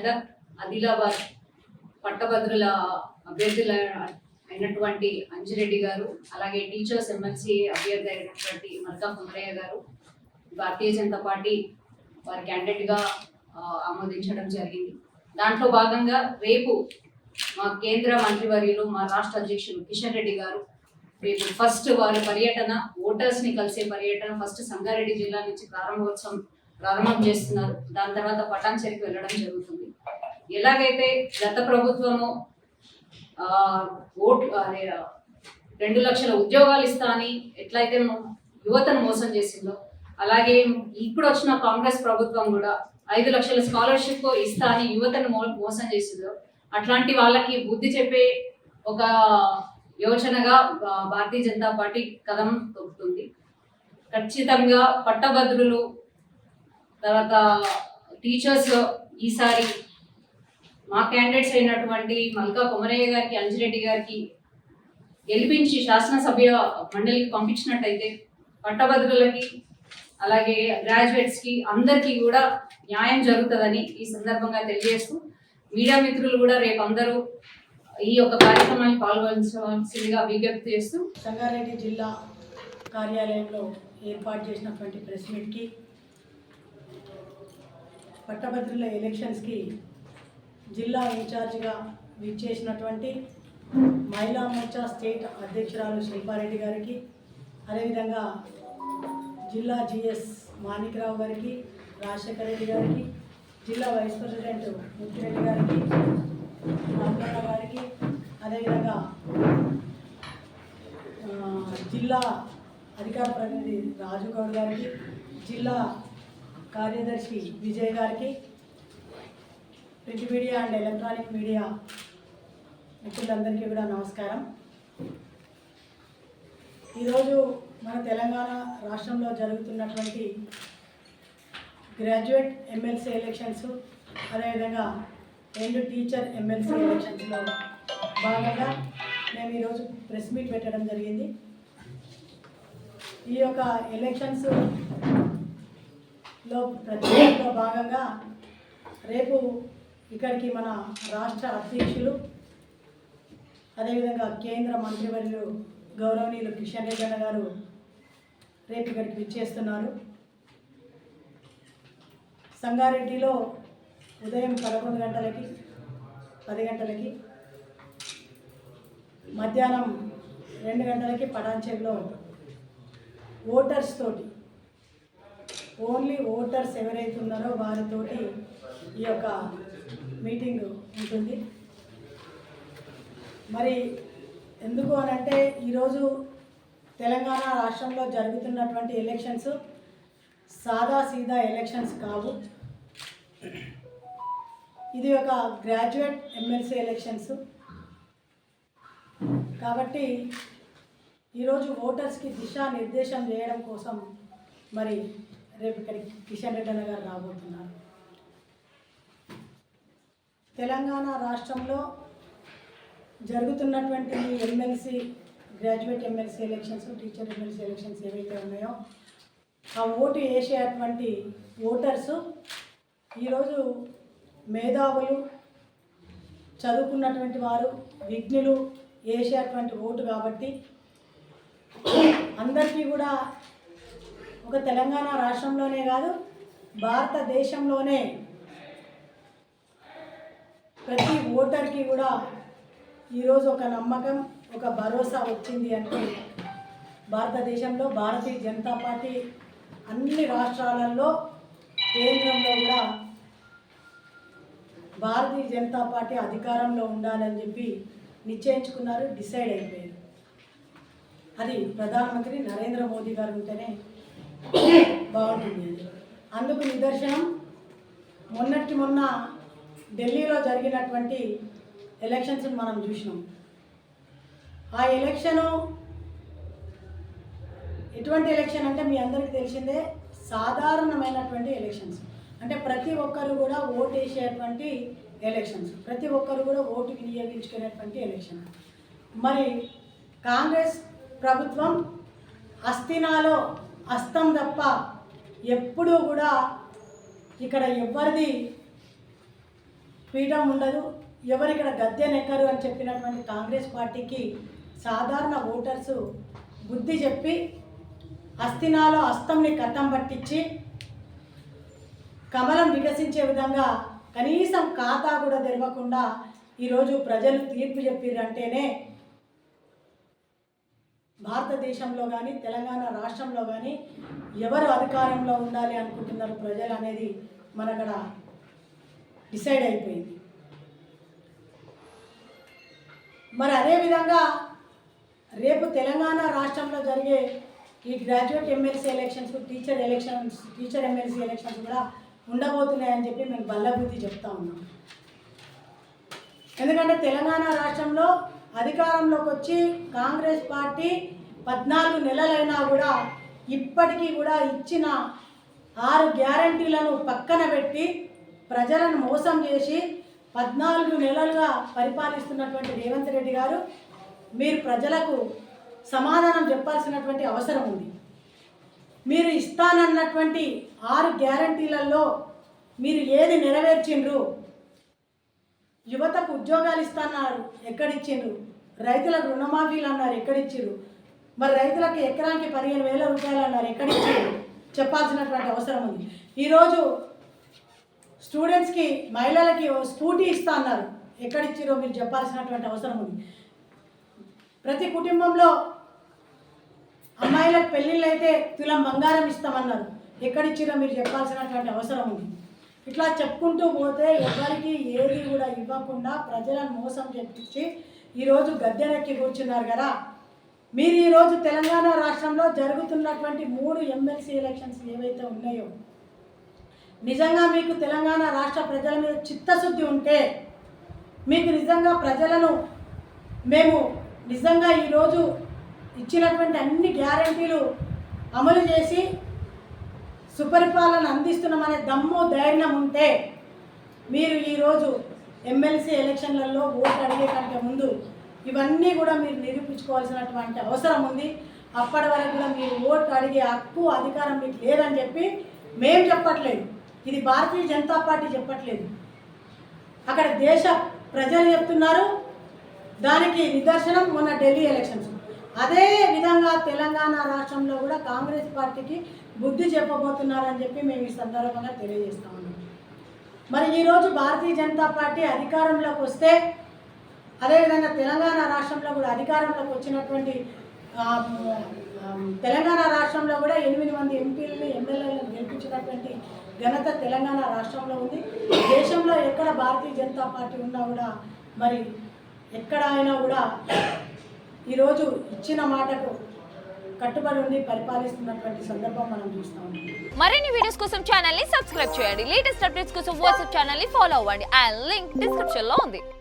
మెదక్ ఆదిలాబాద్ పట్టభద్రుల అభ్యర్థుల అయినటువంటి అంజిరెడ్డి గారు అలాగే టీచర్స్ ఎమ్మెల్సీ అభ్యర్థి అయినటువంటి మల్కా కుమరయ్య గారు భారతీయ జనతా పార్టీ వారి క్యాండిడేట్గా ఆమోదించడం జరిగింది. దాంట్లో భాగంగా రేపు మా కేంద్ర మంత్రివర్యులు మా రాష్ట్ర అధ్యక్షులు కిషన్ రెడ్డి గారు రేపు ఫస్ట్ వారి పర్యటన ఓటర్స్ని కలిసే పర్యటన ఫస్ట్ సంగారెడ్డి జిల్లా నుంచి ప్రారంభోత్సవం ప్రారంభం చేస్తున్నారు. దాని తర్వాత పటాన్చెరికి వెళ్ళడం జరుగుతుంది. ఎలాగైతే గత ప్రభుత్వము ఓట్ అదే రెండు లక్షల ఉద్యోగాలు ఇస్తా అని ఎట్లయితే యువతను మోసం చేసిందో అలాగే ఇప్పుడు వచ్చిన కాంగ్రెస్ ప్రభుత్వం కూడా ఐదు లక్షల స్కాలర్షిప్ ఇస్తా అని యువతను మో- మోసం చేసిందో అట్లాంటి వాళ్ళకి బుద్ధి చెప్పే ఒక యోచనగా భారతీయ జనతా పార్టీ కథం తొక్కుతుంది. ఖచ్చితంగా పట్టభద్రులు తర్వాత టీచర్స్ ఈసారి మా క్యాండిడేట్స్ అయినటువంటి మల్కా కొమరయ్య గారికి అంజిరెడ్డి గారికి గెలిపించి శాసనసభ్య మండలికి పంపించినట్టయితే పట్టభద్రులకి అలాగే గ్రాడ్యుయేట్స్కి అందరికీ కూడా న్యాయం జరుగుతుందని ఈ సందర్భంగా తెలియజేస్తూ మీడియా మిత్రులు కూడా రేపు అందరూ ఈ యొక్క కార్యక్రమాన్ని పాల్గొనవలసిందిగా విజ్ఞప్తి చేస్తూ సంగారెడ్డి జిల్లా కార్యాలయంలో ఏర్పాటు చేసినటువంటి ప్రెస్ మీట్కి పట్టభద్రుల ఎలక్షన్స్కి జిల్లా ఇన్ఛార్జిగా విచ్చేసినటువంటి మహిళా మోర్చా స్టేట్ అధ్యక్షురాలు శిల్పారెడ్డి గారికి అదేవిధంగా జిల్లా జిఎస్ మాణిక్రావు గారికి రాజశేఖర రెడ్డి గారికి జిల్లా వైస్ ప్రెసిడెంట్ ముత్తిరెడ్డి గారికి రామకృష్ణ గారికి అదేవిధంగా జిల్లా అధికార ప్రతినిధి రాజుగౌడ్ గారికి జిల్లా కార్యదర్శి విజయ్ గారికి print media and electronic media మిత్రులందరికీ కూడా నమస్కారం. ఈరోజు మన తెలంగాణ రాష్ట్రంలో జరుగుతున్నటువంటి గ్రాడ్యుయేట్ ఎమ్మెల్సీ ఎలక్షన్స్ అదేవిధంగా రెండు టీచర్ ఎమ్మెల్సీ ఎలక్షన్స్లో భాగంగా మేము ఈరోజు ప్రెస్ మీట్ పెట్టడం జరిగింది. ఈ యొక్క ఎలక్షన్స్లో ప్రత్యేకంలో భాగంగా రేపు ఇక్కడికి మన రాష్ట్ర అధ్యక్షులు అదేవిధంగా కేంద్ర మంత్రివర్యులు గౌరవనీయులు కిషన్ రెడ్డి అన్న గారు రేపు ఇక్కడికి విచ్చేస్తున్నారు. సంగారెడ్డిలో ఉదయం పదకొండు గంటలకి పది గంటలకి మధ్యాహ్నం రెండు గంటలకి పటాన్చెరులో ఓటర్స్ తోటి ఓన్లీ ఓటర్స్ ఎవరైతే ఉన్నారో వారితోటి ఈ యొక్క మీటింగ్ ఉంటుంది. మరి ఎందుకు అని అంటే ఈరోజు తెలంగాణ రాష్ట్రంలో జరుగుతున్నటువంటి ఎలక్షన్స్ సాదా సీదా ఎలక్షన్స్ కావు. ఇది ఒక గ్రాడ్యుయేట్ ఎమ్మెల్సీ ఎలక్షన్స్ కాబట్టి ఈరోజు ఓటర్స్కి దిశానిర్దేశం చేయడం కోసం మరి రేపు ఇక్కడికి కిషన్ రెడ్డి అన్న గారు రాబోతున్నారు. తెలంగాణ రాష్ట్రంలో జరుగుతున్నటువంటి MLC graduate MLC elections teacher MLC elections ఏవైతే ఉన్నాయో ఆ ఓటు వేసేటువంటి ఓటర్స్ ఈరోజు మేధావులు చదువుకున్నటువంటి వారు విఘ్నులు వేసేటువంటి ఓటు కాబట్టి అందరికీ కూడా ఒక తెలంగాణ రాష్ట్రంలోనే కాదు భారతదేశంలోనే ప్రతి ఓటర్కి కూడా ఈరోజు ఒక నమ్మకం ఒక భరోసా వచ్చింది అంటే భారతదేశంలో భారతీయ జనతా పార్టీ అన్ని రాష్ట్రాలలో కేంద్రంలో కూడా భారతీయ జనతా పార్టీ అధికారంలో ఉండాలని చెప్పి నిశ్చయించుకున్నారు డిసైడ్ అయిపోయారు. అది ప్రధానమంత్రి నరేంద్ర మోదీ గారు ఉంటేనే బాగుంటుంది. అందుకు నిదర్శనం మొన్నటి మొన్న ఢిల్లీలో జరిగినటువంటి ఎలక్షన్స్ మనం చూసినాం. ఆ ఎలక్షను ఎటువంటి ఎలక్షన్ అంటే మీ అందరికీ తెలిసిందే సాధారణమైనటువంటి ఎలక్షన్స్ అంటే ప్రతి ఒక్కరు కూడా ఓటు వేసేటువంటి ఎలక్షన్స్ ప్రతి ఒక్కరు కూడా ఓటు వినియోగించుకునేటువంటి ఎలక్షన్ మరి కాంగ్రెస్ ప్రభుత్వం అస్థినాలో అస్తం తప్ప ఎప్పుడూ కూడా ఇక్కడ ఎవ్వరిది ఫ్రీడమ్ ఉండదు. ఎవరు ఇక్కడ గద్దె నెక్కరు అని చెప్పినటువంటి కాంగ్రెస్ పార్టీకి సాధారణ ఓటర్స్ బుద్ధి చెప్పి అస్థినాలో అస్తంని కట్టం పట్టించి కమలం వికసించే విధంగా కనీసం ఖాతా కూడా తెరవకుండా ఈరోజు ప్రజలు తీర్పు చెప్పిరంటేనే భారతదేశంలో కానీ తెలంగాణ రాష్ట్రంలో కానీ ఎవరు అధికారంలో ఉండాలి అనుకుంటున్నారు ప్రజలు అనేది మనక్కడ డిసైడ్ అయిపోయింది. మరి అదేవిధంగా రేపు తెలంగాణ రాష్ట్రంలో జరిగే ఈ graduate MLC elections teacher elections teacher MLC elections కూడా ఉండబోతున్నాయని చెప్పి మేము బల్లబుద్ధి చెప్తా ఉన్నాం. ఎందుకంటే తెలంగాణ రాష్ట్రంలో అధికారంలోకి వచ్చి కాంగ్రెస్ పార్టీ పద్నాలుగు నెలలైనా కూడా ఇప్పటికీ కూడా ఇచ్చిన ఆరు గ్యారంటీలను పక్కన పెట్టి ప్రజలను మోసం చేసి పద్నాలుగు నెలలుగా పరిపాలిస్తున్నటువంటి రేవంత్ రెడ్డి గారు మీరు ప్రజలకు సమాధానం చెప్పాల్సినటువంటి అవసరం ఉంది. మీరు ఇస్తానన్నటువంటి ఆరు గ్యారంటీలలో మీరు ఏది నెరవేర్చిండ్రు? యువతకు ఉద్యోగాలు ఇస్తున్నారు ఎక్కడిచ్చిండ్రు? రైతులకు రుణమాఫీలు అన్నారు ఎక్కడిచ్చిర్రు మరి రైతులకు ఎకరానికి పదిహేను వేల రూపాయలు అన్నారు ఎక్కడిచ్చిండ్రు? చెప్పాల్సినటువంటి అవసరం ఉంది. ఈరోజు స్టూడెంట్స్కి మహిళలకి ఓ స్కూటీ ఇస్తా అన్నారు. ఎక్కడిచ్చిరో మీరు చెప్పాల్సినటువంటి అవసరం ఉంది. ప్రతి కుటుంబంలో అమ్మాయిలకు పెళ్ళిళ్ళు అయితే తులం బంగారం ఇస్తామన్నారు. ఎక్కడిచ్చిరో మీరు చెప్పాల్సినటువంటి అవసరం ఉంది. ఇట్లా చెప్పుకుంటూ పోతే ఎవరికి ఏది కూడా ఇవ్వకుండా ప్రజలను మోసం చెప్పించి ఈరోజు గద్దెనెక్కి కూర్చున్నారు కదా. మీరు ఈరోజు తెలంగాణ రాష్ట్రంలో జరుగుతున్నటువంటి మూడు ఎమ్మెల్సీ ఎలక్షన్స్ ఏవైతే ఉన్నాయో నిజంగా మీకు తెలంగాణ రాష్ట్ర ప్రజల మీద చిత్తశుద్ధి ఉంటే మీకు నిజంగా ప్రజలను మేము నిజంగా ఈరోజు ఇచ్చినటువంటి అన్ని గ్యారంటీలు అమలు చేసి సుపరిపాలన అందిస్తున్నామనే దమ్ము ధైర్యం ఉంటే మీరు ఈరోజు ఎమ్మెల్సీ ఎలక్షన్లలో ఓటు అడిగే కంటే ముందు ఇవన్నీ కూడా మీరు నిరూపించుకోవాల్సినటువంటి అవసరం ఉంది. అప్పటి వరకు కూడా మీరు ఓటు అడిగే హక్కు అధికారం మీకు లేదని చెప్పి మేము చెప్పట్లేదు. ఇది భారతీయ జనతా పార్టీ చెప్పట్లేదు. అక్కడ దేశ ప్రజలు చెప్తున్నారు దానికి నిదర్శనం మొన్న ఢిల్లీ ఎలక్షన్స్ అదే విధంగా తెలంగాణ రాష్ట్రంలో కూడా కాంగ్రెస్ పార్టీకి బుద్ధి చెప్పబోతున్నారని చెప్పి మేము ఈ సందర్భంగా తెలియజేస్తా ఉన్నాం మరి ఈరోజు భారతీయ జనతా పార్టీ అధికారంలోకి వస్తే అదేవిధంగా తెలంగాణ రాష్ట్రంలో కూడా అధికారంలోకి వచ్చినటువంటి తెలంగాణ రాష్ట్రంలో కూడా ఎనిమిది మంది ఎంపీలని ఎమ్మెల్యేలను గెలిపించినటువంటి ఘనత తెలంగాణ రాష్ట్రంలో ఉంది. దేశంలో ఎక్కడ భారతీయ జనతా పార్టీ ఉన్నా కూడా మరి ఎక్కడ అయినా కూడా ఈరోజు ఇచ్చిన మాటకు కట్టుబడి ఉండి పరిపాలిస్తున్నటువంటి సందర్భం మనం చూస్తాం మరిన్ని వీడియోస్ కోసం ఛానల్ని సబ్స్క్రైబ్ చేయండి. లేటెస్ట్ అప్డేట్స్ కోసం వాట్సాప్ ఛానల్ని ఫాలో అవ్వండి. అండ్ లింక్ డిస్క్రిప్షన్లో ఉంది.